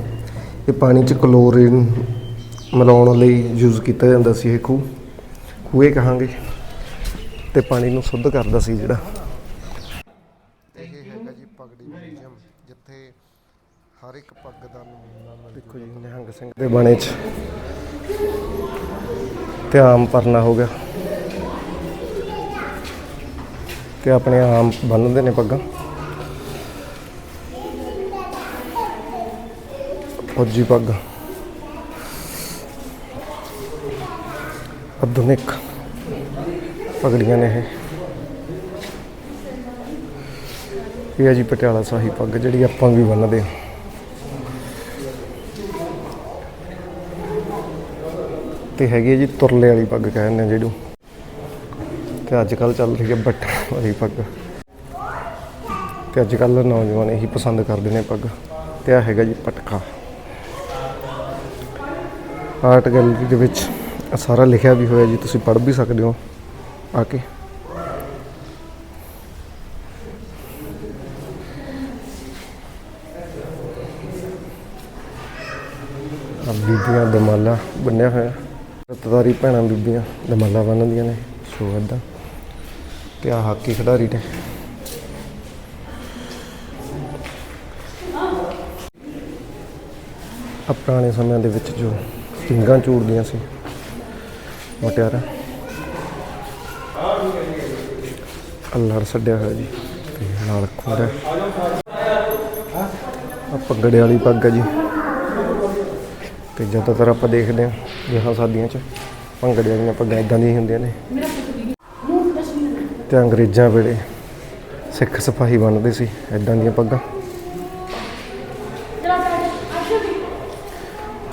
ਇਹ ਪਾਣੀ 'ਚ ਕਲੋਰੀਨ ਮਿਲਾਉਣ ਲਈ ਯੂਜ਼ ਕੀਤਾ ਜਾਂਦਾ ਸੀ ਇਹ ਖੂਹ। ਖੂਹੇ ਕਹਾਂਗੇ। ਤੇ ਪਾਣੀ ਨੂੰ ਸ਼ੁੱਧ ਕਰਦਾ ਸੀ ਜਿਹੜਾ। ਇਹ ਹੈਗਾ ਜੀ ਪਗੜੀ ਮਿਊਜ਼ੀਅਮ ਜਿੱਥੇ ਹਰ ਇੱਕ ਪੱਗ ਦਾ ਨਮੂਨਾ ਦੇਖੋ ਜੀ ਨਿਹੰਗ ਸਿੰਘ ਦੇ ਬਾਣੇ 'ਚ ਤੇ ਆਮ ਪਰਨਾ ਹੋ ਗਿਆ। ਤੇ ਆਪਣੇ ਆਮ ਬੰਨ੍ਹਦੇ ਨੇ ਪੱਗਾਂ। ਫੌਜੀ ਪੱਗ। ਆਧੁਨਿਕ। ਪਗੜੀਆਂ ਨੇ ਇਹ। ਇਹ ਹੈ ਜੀ ਪਟਿਆਲਾ ਸ਼ਾਹੀ ਪੱਗ, ਜਿਹੜੀ ਆਪਾਂ ਵੀ ਬੰਨਦੇ ਹਾਂ। ਤੇ ਹੈਗੀ ਹੈ ਜੀ ਤੁਰਲੇ ਵਾਲੀ ਪੱਗ ਕਹਿੰਦੇ ਨੇ ਜਿਹਨੂੰ ਤੇ ਅੱਜ ਕੱਲ ਚੱਲ ਰਹੀ ਹੈ ਬੱਟ ਵਾਲੀ ਪੱਗ। ਤੇ ਅੱਜ ਕੱਲ ਨੌਜਵਾਨ ਇਹੀ ਪਸੰਦ ਕਰਦੇ ਨੇ ਪੱਗ। ਤੇ ਆ ਹੈਗਾ ਜੀ ਪਟਕਾ ਆਰਟ ਗੈਲਰੀ ਦੇ ਵਿੱਚ ਸਾਰਾ ਲਿਖਿਆ ਵੀ ਹੋਇਆ ਜੀ, ਤੁਸੀਂ ਪੜ੍ਹ ਵੀ ਸਕਦੇ ਹੋ। ਆ ਕੇ ਆ ਬੀਬੀਆਂ ਦਮਾਲਾ ਬੰਨਿਆ ਹੋਇਆ। ਰਤਦਾਰੀ ਭੈਣਾਂ ਬੀਬੀਆਂ ਦਮਾਲਾ ਬੰਨਦੀਆਂ ਨੇ, ਸੋ ਏਦਾਂ। ਤੇ ਆ ਹਾਕੀ ਖਿਡਾਰੀ ਨੇ। ਆ ਪੁਰਾਣੇ ਸਮਿਆਂ ਦੇ ਵਿੱਚ ਜੋ ਸਿੰਘਾਂ ਚੂੜਦੀਆਂ ਸੀ, ਮਟਿਆਰਾ। ਅੱਲੜ ਛੱਡਿਆ ਹੋਇਆ ਜੀ। ਤੇ ਨਾਲ ਖੁੰਡਾ ਆ ਪੱਗੜੇ ਵਾਲੀ ਪੱਗ ਹੈ ਜੀ। ਤੇ ਜ਼ਿਆਦਾਤਰ ਆਪਾਂ ਦੇਖਦੇ ਹਾਂ ਵਿਆਹਾਂ ਸ਼ਾਦੀਆਂ 'ਚ ਭੰਗੜੇ ਵਾਲੀਆਂ ਪੱਗਾਂ ਇਦਾਂ ਦੀਆਂ ਹੁੰਦੀਆਂ ਨੇ। ਤੇ ਅੰਗਰੇਜ਼ਾਂ ਵੇਲੇ ਸਿੱਖ ਸਿਪਾਹੀ ਬਣਦੇ ਸੀ ਇਦਾਂ ਦੀਆਂ ਪੱਗਾਂ।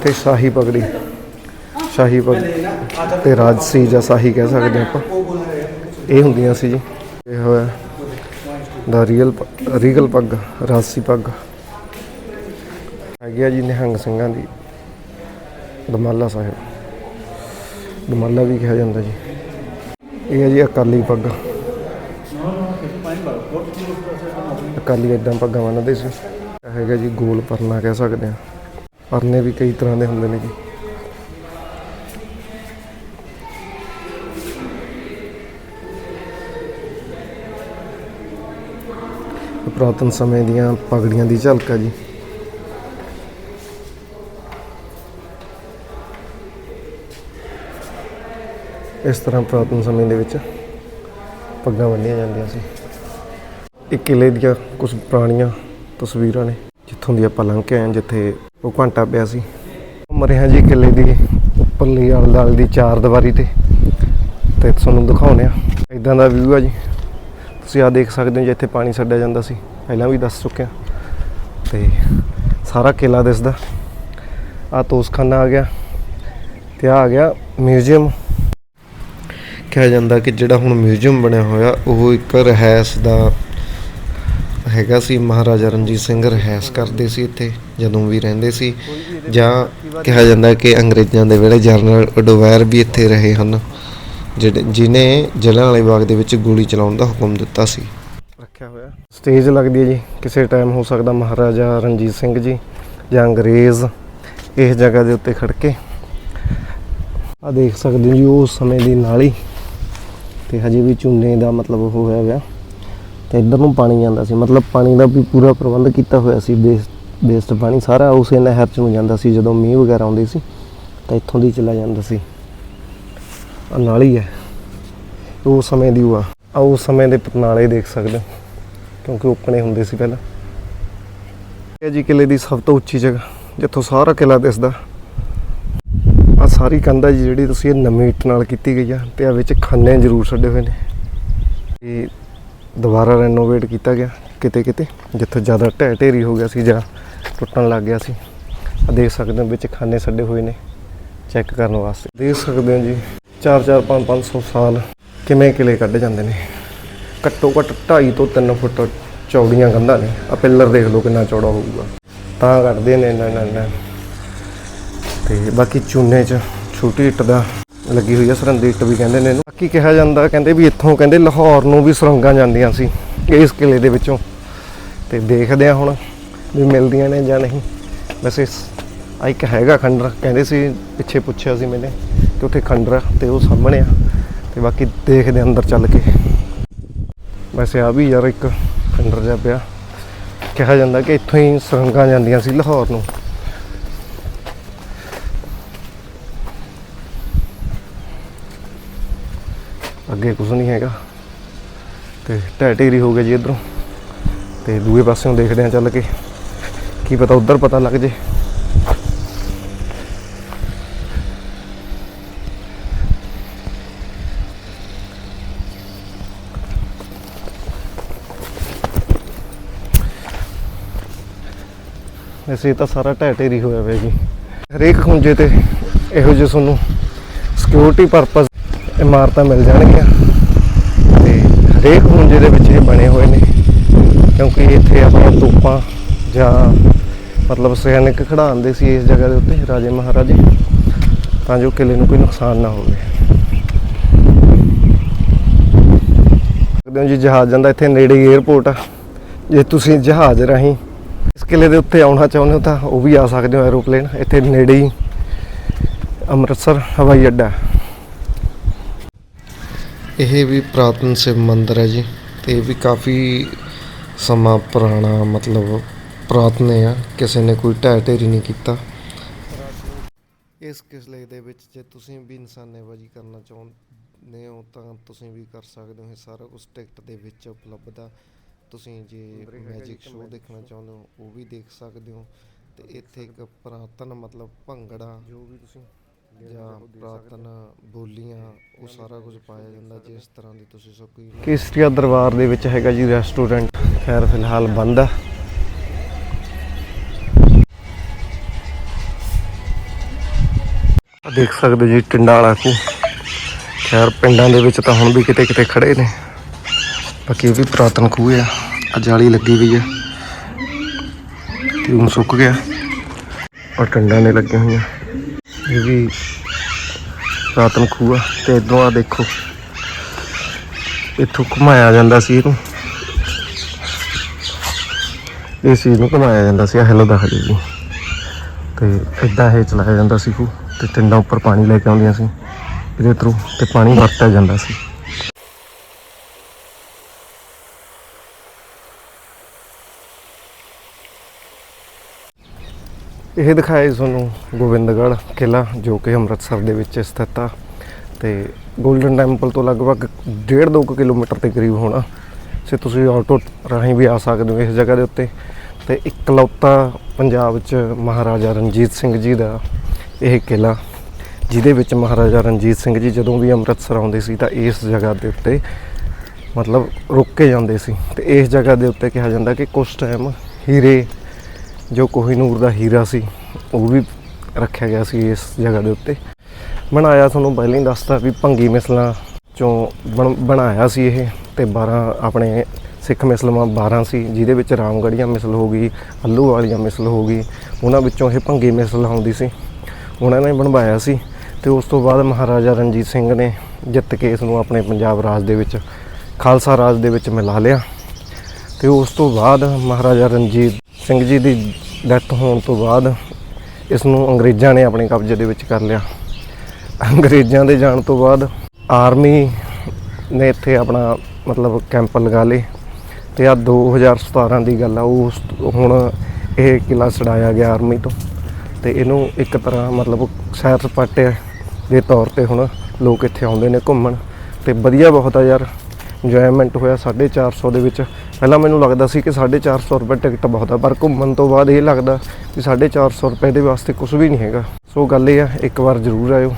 ਤੇ ਸ਼ਾਹੀ ਪਗੜੀ। ਸ਼ਾਹੀ ਪਗ ਤੇ ਰਾਜਸੀ ਜਾਂ ਸ਼ਾਹੀ ਕਹਿ ਸਕਦੇ ਹਾਂ ਆਪਾਂ। ਇਹ ਹੁੰਦੀਆਂ ਸੀ ਜੀ। ਇਹ ਹੋਇਆ ਦਾ ਰੀਅਲ ਰੀਗਲ ਪੱਗ, ਰਾਸੀ ਪੱਗ। ਹੈਗੀ ਆ ਜੀ ਨਿਹੰਗ ਸਿੰਘਾਂ ਦੀ, ਦਮਾਲਾ ਸਾਹਿਬ। ਦਮਾਲਾ ਵੀ ਕਿਹਾ ਜਾਂਦਾ ਜੀ। ਇਹ ਹੈ ਜੀ ਅਕਾਲੀ ਪੱਗ। ਅਕਾਲੀ ਇਦਾਂ ਪੱਗਾਂ ਬੰਨ੍ਹਦੇ ਸੀ। ਹੈਗਾ ਜੀ ਗੋਲ ਪਰਨਾ ਕਹਿ ਸਕਦੇ ਆ। ਪਰਨੇ ਵੀ ਕਈ ਤਰ੍ਹਾਂ ਦੇ ਹੁੰਦੇ ਨੇ ਜੀ। ਪੁਰਾਤਨ ਸਮੇਂ ਦੀਆਂ ਪਗੜੀਆਂ ਦੀ ਝਲਕ ਆ ਜੀ। ਇਸ ਤਰ੍ਹਾਂ ਪੁਰਾਤਨ ਸਮੇਂ ਦੇ ਵਿੱਚ ਪੱਗਾਂ ਵੰਡੀਆਂ ਜਾਂਦੀਆਂ ਸੀ। ਇਹ ਕਿਲੇ ਦੀਆਂ ਕੁਝ ਪੁਰਾਣੀਆਂ ਤਸਵੀਰਾਂ ਨੇ, ਜਿੱਥੋਂ ਦੀ ਆਪਾਂ ਲੰਘ ਕੇ ਆਏ ਜਿੱਥੇ ਉਹ ਘੰਟਾ ਪਿਆ ਸੀ। ਮਰੇ ਹਾਂ ਜੀ ਕਿਲੇ ਦੀ ਉੱਪਰਲੀ ਆਲੇ ਦੁਆਲੇ ਦੀ ਚਾਰ ਦੀਵਾਰੀ ਤੇ ਤੇ ਤੁਹਾਨੂੰ ਦਿਖਾਉਂਦੇ ਆ ਇਦਾਂ ਦਾ ਵਿਊ ਆ ਜੀ। ਤੁਸੀਂ ਆ ਦੇਖ ਸਕਦੇ ਹੋ ਜਿੱਥੇ ਪਾਣੀ ਛੱਡਿਆ ਜਾਂਦਾ ਸੀ। ਪਹਿਲਾਂ ਵੀ ਦੱਸ ਚੁੱਕਿਆ। ਤੇ ਸਾਰਾ ਕਿਲਾ ਦਿਸਦਾ ਆ ਤੋਸਖਾਨਾ ਆ ਗਿਆ ਤੇ ਆ ਗਿਆ ਮਿਊਜ਼ੀਅਮ। ਕਿਹਾ ਜਾਂਦਾ ਕਿ ਜਿਹੜਾ ਹੁਣ ਮਿਊਜ਼ੀਅਮ ਬਣਿਆ ਹੋਇਆ, ਉਹ ਇੱਕ ਰਹਿਸ ਦਾ ਹੈਗਾ ਸੀ। ਮਹਾਰਾਜਾ ਰਣਜੀਤ ਸਿੰਘ ਰਹਿਸ ਕਰਦੇ ਸੀ ਇੱਥੇ, ਜਦੋਂ ਵੀ ਰਹਿੰਦੇ ਸੀ। ਜਾਂ ਕਿਹਾ ਜਾਂਦਾ ਕਿ ਅੰਗਰੇਜ਼ਾਂ ਦੇ ਵੇਲੇ ਜਨਰਲ ਡੋਵੈਰ ਵੀ ਇੱਥੇ ਰਹੇ ਹਨ, ਜਿਹੜੇ ਜਿਨੇ ਜਲਿਆਂਵਾਲੇ ਬਾਗ ਦੇ ਵਿੱਚ ਗੋਲੀ ਚਲਾਉਣ ਦਾ ਹੁਕਮ ਦਿੱਤਾ ਸੀ। ਸਟੇਜ ਲੱਗਦੀ ਹੈ ਜੀ। ਕਿਸੇ ਟਾਈਮ ਹੋ ਸਕਦਾ ਮਹਾਰਾਜਾ ਰਣਜੀਤ ਸਿੰਘ ਜੀ ਜਾਂ ਅੰਗਰੇਜ਼ ਇਸ ਜਗ੍ਹਾ ਦੇ ਉੱਤੇ ਖੜ ਕੇ। ਆ ਦੇਖ ਸਕਦੇ ਹੋ ਜੀ ਉਸ ਸਮੇਂ ਦੀ ਨਾਲੀ ਤੇ ਹਜੇ ਵੀ ਝੂਨੇ ਦਾ ਮਤਲਬ ਉਹ ਹੋਇਆ ਹੋਇਆ ਤੇ ਇੱਧਰ ਨੂੰ ਪਾਣੀ ਜਾਂਦਾ ਸੀ। ਮਤਲਬ ਪਾਣੀ ਦਾ ਵੀ ਪੂਰਾ ਪ੍ਰਬੰਧ ਕੀਤਾ ਹੋਇਆ ਸੀ। ਬੇਸ ਬੇਸਡ ਪਾਣੀ ਸਾਰਾ ਉਸੇ ਨਹਿਰ ਚ ਨੂੰ ਜਾਂਦਾ ਸੀ। ਜਦੋਂ ਮੀਂਹ ਵਗੈਰਾ ਆਉਂਦੇ ਸੀ, ਤਾਂ ਇੱਥੋਂ ਦੀ ਚਲਾ ਜਾਂਦਾ ਸੀ। ਆ ਨਾਲੀ ਹੈ। ਉਸ ਸਮੇਂ ਦੀ ਉਹ ਆ। ਆ ਉਸ ਸਮੇਂ ਦੇ ਨਾਲੇ ਦੇਖ ਸਕਦੇ ਹੋ। ਕਿਉਂਕਿ ਉੱਕਣੇ ਹੁੰਦੇ ਸੀ ਪਹਿਲਾਂ। ਇਹ ਜੀ ਕਿਲੇ ਦੀ ਸਭ ਤੋਂ ਉੱਚੀ ਜਗ੍ਹਾ, ਜਿੱਥੋਂ ਸਾਰਾ ਕਿਲਾ ਦਿਸਦਾ। ਆ ਸਾਰੀ ਕੰਧਾ ਜੀ ਜਿਹੜੀ ਤੁਸੀਂ ਇਹ ਨਵੀਂ ਇੱਟ ਨਾਲ ਕੀਤੀ ਗਈ ਆ ਤੇ ਆ ਵਿੱਚ ਖਾਨੇ ਜ਼ਰੂਰ ਛੱਡੇ ਹੋਏ ਨੇ। ਤੇ ਦੁਬਾਰਾ ਰੈਨੋਵੇਟ ਕੀਤਾ ਗਿਆ ਕਿਤੇ ਕਿਤੇ ਜਿੱਥੇ ਜ਼ਿਆਦਾ ਢਹਿ ਢੇਰੀ ਹੋ ਗਿਆ ਸੀ, ਜਾਂ ਟੁੱਟਣ ਲੱਗ ਗਿਆ ਸੀ। ਆ ਦੇਖ ਸਕਦੇ ਹੋ ਵਿੱਚ ਖਾਨੇ ਛੱਡੇ ਹੋਏ ਨੇ, ਚੈੱਕ ਕਰਨ ਵਾਸਤੇ। ਦੇਖ ਸਕਦੇ ਹੋ ਜੀ 4-4 5-500 ਸਾਲ ਕਿਵੇਂ ਕਿਲੇ ਕੱਢ ਜਾਂਦੇ ਨੇ। ਘੱਟੋ ਘੱਟ 2.5 ਤੋਂ 3 ਫੁੱਟ ਚੌੜੀਆਂ ਕੰਧਾਂ ਨੇ। ਆ ਪਿੱਲਰ ਦੇਖ ਲਓ ਕਿੰਨਾ ਚੌੜਾ ਹੋਊਗਾ। ਤਾਂ ਕੱਢਦੇ ਨੇ ਨਾ ਨਾ ਨਾ ਤੇ ਬਾਕੀ ਚੂਨੇ 'ਚ ਛੋਟੀ ਇੱਟ ਦਾ ਲੱਗੀ ਹੋਈ ਆ ਸਰਹੰਦੀ ਇੱਟ ਵੀ ਕਹਿੰਦੇ ਨੇ ਇਹਨੂੰ। ਬਾਕੀ ਕਿਹਾ ਜਾਂਦਾ, ਕਹਿੰਦੇ ਵੀ ਇੱਥੋਂ ਕਹਿੰਦੇ ਲਾਹੌਰ ਨੂੰ ਵੀ ਸੁਰੰਗਾਂ ਜਾਂਦੀਆਂ ਸੀ, ਇਸ ਕਿਲੇ ਦੇ ਵਿੱਚੋਂ। ਤੇ ਦੇਖਦੇ ਆ ਹੁਣ ਵੀ ਮਿਲਦੀਆਂ ਨੇ ਜਾਂ ਨਹੀਂ। ਵੈਸੇ ਆ ਇੱਕ ਹੈਗਾ ਖੰਡਰ, ਕਹਿੰਦੇ ਸੀ, ਪਿੱਛੇ ਪੁੱਛਿਆ ਸੀ ਮੈਨੇ ਕਿ ਉੱਥੇ ਖੰਡਰ ਆ ਤੇ ਉਹ ਸਾਹਮਣੇ ਆ। ਤੇ ਬਾਕੀ ਦੇਖਦੇ ਅੰਦਰ ਚੱਲ ਕੇ। ਵੈਸੇ ਆ ਵੀ ਯਾਰ ਇੱਕ ਖੰਡਰ ਜਿਹਾ ਪਿਆ। ਕਿਹਾ ਜਾਂਦਾ ਕਿ ਇੱਥੋਂ ਹੀ ਸੁਰੰਗਾਂ ਜਾਂਦੀਆਂ ਸੀ ਲਾਹੌਰ ਨੂੰ। ਅੱਗੇ ਕੁਝ ਨਹੀਂ ਹੈਗਾ। ਤੇ ਢਹਿ ਢੇਰੀ ਹੋ ਗਿਆ ਜੀ ਇਧਰੋਂ। ਤੇ ਦੂਏ ਪਾਸਿਓਂ ਦੇਖਦੇ ਆ ਚੱਲ ਕੇ। ਕੀ ਪਤਾ ਉਧਰ ਪਤਾ ਲੱਗ ਜੇ। ਵੈਸੇ ਤਾਂ ਸਾਰਾ ਢਹਿ ਢੇਰੀ ਹੋਇਆ ਹੋਇਆ ਜੀ। ਹਰੇਕ ਖੁੰਝੇ ਤੇ ਇਹੋ ਜਿਹੇ ਤੁਹਾਨੂੰ ਸਿਕਿਉਰਿਟੀ ਪਰਪਸ ਇਮਾਰਤਾਂ ਮਿਲ ਜਾਣਗੀਆਂ। ਤੇ ਹਰੇਕ ਖੁੰਝੇ ਦੇ ਵਿੱਚ ਇਹ ਬਣੇ ਹੋਏ ਨੇ। ਕਿਉਂਕਿ ਇੱਥੇ ਆਪਣੀਆਂ ਤੋਪਾਂ ਜਾਂ ਮਤਲਬ ਸੈਨਿਕ ਖੜਾਉਂਦੇ ਸੀ ਇਸ ਜਗ੍ਹਾ ਦੇ ਉੱਤੇ, ਰਾਜੇ ਮਹਾਰਾਜੇ, ਤਾਂ ਜੋ ਕਿਲੇ ਨੂੰ ਕੋਈ ਨੁਕਸਾਨ ਨਾ ਹੋਵੇ। ਸਕਦੇ ਹੋ ਜੀ, ਜਹਾਜ਼ ਜਾਂਦਾ ਇੱਥੇ ਨੇੜੇ ਹੀ ਆ। ਜੇ ਤੁਸੀਂ ਜਹਾਜ਼ ਰਾਹੀਂ ਕਿਲੇ ਦੇ ਉੱਤੇ ਆਉਣਾ ਚਾਹੁੰਦੇ ਹੋ ਤਾਂ ਉਹ ਵੀ ਆ ਸਕਦੇ ਹੋ ਐਰੋਪਲੇਨ ਇੱਥੇ ਨੇੜੇ ਹੀ ਅੰਮ੍ਰਿਤਸਰ ਹਵਾਈ ਅੱਡਾ ਇਹ ਵੀ ਪ੍ਰਾਤਨ ਸ਼ਿਵ ਮੰਦਿਰ ਹੈ ਜੀ ਤੇ ਇਹ ਵੀ ਕਾਫੀ ਸਮਾਂ ਪੁਰਾਣਾ ਮਤਲਬ ਪੁਰਾਤਨ ਆ। ਕਿਸੇ ਨੇ ਕੋਈ ਢਹਿ ਢੇਰੀ ਨਹੀਂ ਕੀਤਾ। ਇਸ ਕਿਸਲੇ ਦੇ ਵਿੱਚ ਜੇ ਤੁਸੀਂ ਵੀ ਇਨਸਾਨੇਬਾਜ਼ੀ ਕਰਨਾ ਚਾਹੁੰਦੇ ਹੋ ਤਾਂ ਤੁਸੀਂ ਵੀ ਕਰ ਸਕਦੇ ਹੋ। ਇਹ ਸਾਰਾ ਕੁਝ ਟਿਕਟ ਦੇ ਵਿੱਚ ਉਪਲਬਧ ਆ। ਤੁਸੀਂ ਜੇ ਮੈਜਿਕ ਸ਼ੋਅ ਦੇਖਣਾ ਚਾਹੁੰਦੇ ਹੋ ਉਹ ਵੀ ਦੇਖ ਸਕਦੇ ਹੋ। ਤੇ ਇੱਥੇ ਇੱਕ ਪੁਰਾਤਨ ਮਤਲਬ ਭੰਗੜਾ ਜੋ ਵੀ ਤੁਸੀਂ ਜਾਂ ਪੁਰਾਤਨ ਬੋਲੀਆਂ ਉਹ ਸਾਰਾ ਕੁਝ ਪਾਇਆ ਜਾਂਦਾ ਜਿਸ ਤਰ੍ਹਾਂ ਦੀ ਤੁਸੀਂ ਸ਼ੌਕੀਨ ਕੇਸਰੀਆ ਦਰਬਾਰ ਦੇ ਵਿੱਚ ਹੈਗਾ ਜੀ ਰੈਸਟੋਰੈਂਟ ਖੈਰ ਫਿਲਹਾਲ ਬੰਦ ਆ। ਦੇਖ ਸਕਦੇ ਹੋ ਜੀ ਟਿੰਡਾ ਵਾਲਾ ਖੂਹ ਖੈਰ ਪਿੰਡਾਂ ਦੇ ਵਿੱਚ ਤਾਂ ਹੁਣ ਵੀ ਕਿਤੇ ਕਿਤੇ ਖੜੇ ਨੇ। ਬਾਕੀ ਇਹ ਵੀ ਪੁਰਾਤਨ ਖੂਹ ਆ। ਆ ਜਾਲੀ ਲੱਗੀ ਹੋਈ ਆ। ਤੇ ਹੁਣ ਸੁੱਕ ਗਿਆ। ਔਰ ਟੰਡਾਂ ਨੇ ਲੱਗੀਆਂ ਹੋਈਆਂ। ਇਹ ਵੀ ਪੁਰਾਤਨ ਖੂਹ ਆ। ਤੇ ਇਧਰੋਂ ਆ ਦੇਖੋ। ਇੱਥੋਂ ਘੁਮਾਇਆ ਜਾਂਦਾ ਸੀ ਇਹਨੂੰ। ਇਸ ਚੀਜ਼ ਨੂੰ ਘੁਮਾਇਆ ਜਾਂਦਾ ਸੀ। ਆਹ ਦਾ ਹਜੇ ਜੀ ਤੇ ਇਦਾਂ ਇਹ ਚਲਾਇਆ ਜਾਂਦਾ ਸੀ ਖੂਹ। ਤੇ ਟਿੰਡਾਂ ਉੱਪਰ ਪਾਣੀ ਲੈ ਕੇ ਆਉਂਦੀਆਂ ਸੀ। ਇਹਦੇ ਥਰੂ ਤੇ ਪਾਣੀ ਵਰਤਿਆ ਜਾਂਦਾ ਸੀ। ਇਹ ਦਿਖਾਇਆ ਜੀ ਤੁਹਾਨੂੰ ਗੋਬਿੰਦਗੜ੍ਹ ਕਿਲਾ ਜੋ ਕਿ ਅੰਮ੍ਰਿਤਸਰ ਦੇ ਵਿੱਚ ਸਥਿਤ ਆ। ਤੇ 골ਡਨ ਟੈਂਪਲ ਤੋਂ ਲਗਭਗ 1.5-2 ਕਿਲੋਮੀਟਰ ਦੇ ਕਰੀਬ ਹੋਣਾ। ਸੇ ਤੁਸੀਂ ਆਟੋ ਰਾਹੀਂ ਵੀ ਆ ਸਕਦੇ ਹੋ ਇਸ ਜਗ੍ਹਾ ਦੇ ਉੱਤੇ। ਤੇ ਇਕਲੌਤਾ ਪੰਜਾਬ 'ਚ ਮਹਾਰਾਜਾ ਰਣਜੀਤ ਸਿੰਘ ਜੀ ਦਾ ਇਹ ਕਿਲਾ ਜਿਹਦੇ ਵਿੱਚ ਮਹਾਰਾਜਾ ਰਣਜੀਤ ਸਿੰਘ ਜੀ ਜਦੋਂ ਵੀ ਅੰਮ੍ਰਿਤਸਰ ਆਉਂਦੇ ਸੀ ਤਾਂ ਇਸ ਜਗ੍ਹਾ ਦੇ ਉੱਤੇ ਮਤਲਬ ਰੁਕ ਕੇ ਜਾਂਦੇ ਸੀ। ਤੇ ਇਸ ਜਗ੍ਹਾ ਦੇ ਉੱਤੇ ਕਿਹਾ ਜਾਂਦਾ ਕਿ ਕੁਝ ਟਾਈਮ ਹੀਰੇ ਜੋ ਕੋਹੀਨੂਰ ਦਾ ਹੀਰਾ ਸੀ, ਉਹ ਵੀ ਰੱਖਿਆ ਗਿਆ ਸੀ ਇਸ ਜਗ੍ਹਾ ਦੇ ਉੱਤੇ। ਬਣਾਇਆ ਤੁਹਾਨੂੰ ਪਹਿਲਾਂ ਹੀ ਦੱਸਤਾ ਵੀ ਭੰਗੀ ਮਿਸਲਾਂ ਚੋਂ ਬਣ- ਬਣਾਇਆ ਸੀ ਇਹ ਤੇ 12 ਆਪਣੇ ਸਿੱਖ ਮਿਸਲਮਾਂ 12 ਸੀ, ਜਿਹਦੇ ਵਿੱਚ ਰਾਮਗੜੀਆਂ ਮਿਸਲ ਹੋ ਗਈ, ਅੱਲੂ ਵਾਲੀਆਂ ਮਿਸਲ ਹੋ ਗਈ, ਉਹਨਾਂ ਵਿੱਚੋਂ ਇਹ ਭੰਗੀ ਮਿਸਲ ਆਉਂਦੀ ਸੀ। ਉਹਨਾਂ ਨੇ ਬਣਵਾਇਆ ਸੀ ਤੇ ਉਸ ਤੋਂ ਬਾਅਦ ਮਹਾਰਾਜਾ ਰਣਜੀਤ ਸਿੰਘ ਨੇ ਜਿੱਤ ਕੇ ਇਸ ਨੂੰ ਆਪਣੇ ਪੰਜਾਬ ਰਾਜ ਦੇ ਵਿੱਚ, ਖਾਲਸਾ ਰਾਜ ਦੇ ਵਿੱਚ ਮਿਲਾ ਲਿਆ। ਤੇ ਉਸ ਤੋਂ ਬਾਅਦ ਮਹਾਰਾਜਾ ਰਣਜੀਤ ਸਿੰਘ ਜੀ ਦੀ ਡੈਥ ਹੋਣ ਤੋਂ ਬਾਅਦ ਇਸ ਨੂੰ ਅੰਗਰੇਜ਼ਾਂ ਨੇ ਆਪਣੇ ਕਬਜ਼ੇ ਦੇ ਵਿੱਚ ਕਰ ਲਿਆ। ਅੰਗਰੇਜ਼ਾਂ ਦੇ ਜਾਣ ਤੋਂ ਬਾਅਦ ਆਰਮੀ ਨੇ ਇੱਥੇ ਆਪਣਾ ਮਤਲਬ ਕੈਂਪ ਲਗਾ ਲਏ ਤੇ ਆ 2017 ਦੀ ਗੱਲ ਆ, ਉਸ ਹੁਣ ਇਹ ਕਿਲਾ ਛਡਾਇਆ ਗਿਆ ਆਰਮੀ ਤੋਂ ਤੇ ਇਹਨੂੰ ਇੱਕ ਤਰ੍ਹਾਂ ਮਤਲਬ ਸੈਰ ਸਪਾਟੇ ਦੇ ਤੌਰ ਤੇ ਹੁਣ ਲੋਕ ਇੱਥੇ ਆਉਂਦੇ ਨੇ ਘੁੰਮਣ ਤੇ ਵਧੀਆ ਬਹੁਤ ਆ ਯਾਰ। ਇੰਜੋਇਮੈਂਟ ਹੋਇਆ 450 ਦੇ ਵਿੱਚ। ਪਹਿਲਾਂ ਮੈਨੂੰ ਲੱਗਦਾ ਸੀ ਕਿ 450 ਰੁਪਏ ਟਿਕਟ ਬਹੁਤ ਆ, ਪਰ ਘੁੰਮਣ ਤੋਂ ਬਾਅਦ ਇਹ ਲੱਗਦਾ ਕਿ 450 ਰੁਪਏ ਦੇ ਵਾਸਤੇ ਕੁਝ ਵੀ ਨਹੀਂ ਹੈਗਾ। ਸੋ ਗੱਲ ਇਹ ਆ, ਇੱਕ ਵਾਰ ਜ਼ਰੂਰ ਆਇਓ।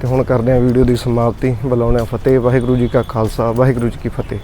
ਤੇ ਹੁਣ ਕਰਦੇ ਆ ਵੀਡੀਓ ਦੀ ਸਮਾਪਤੀ। ਬੁਲਾਉਣਾ ਫਤਿਹ, ਵਾਹਿਗੁਰੂ ਜੀ ਕਾ ਖਾਲਸਾ, ਵਾਹਿਗੁਰੂ ਜੀ ਕੀ ਫਤਿਹ।